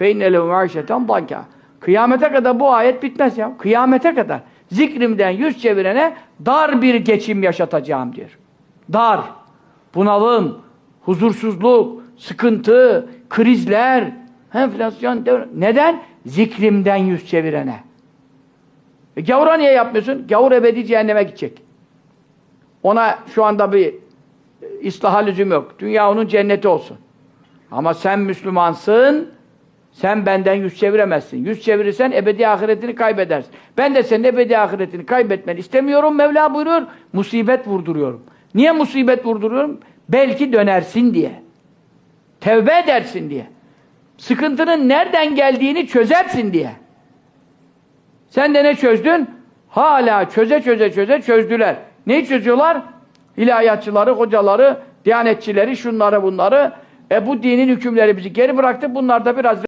فَاِنَّ لَهُ مَعِشَةً banka. Kıyamete kadar bu ayet bitmez ya. Kıyamete kadar. Zikrimden yüz çevirene dar bir geçim yaşatacağım diyor. Dar, bunalım, huzursuzluk, sıkıntı, krizler, enflasyon, devre- neden? Zikrimden yüz çevirene. E, gavura niye yapmıyorsun? Gavur ebedi cehenneme gidecek. Ona şu anda bir e, ıslaha lüzum yok. Dünya onun cenneti olsun. Ama sen Müslümansın, sen benden yüz çeviremezsin. Yüz çevirirsen ebedi ahiretini kaybedersin. Ben de senin ebedi ahiretini kaybetmeni istemiyorum. Mevla buyuruyor, musibet vurduruyorum. Niye musibet vurduruyorum? Belki dönersin diye. Tevbe edersin diye. Sıkıntının nereden geldiğini çözersin diye. Sen de ne çözdün? Hala çöze çöze çöze çözdüler. Neyi çözüyorlar? İlahiyatçıları, hocaları, diyanetçileri, şunları bunları. E bu dinin hükümleri bizi geri bıraktı. Bunlar da biraz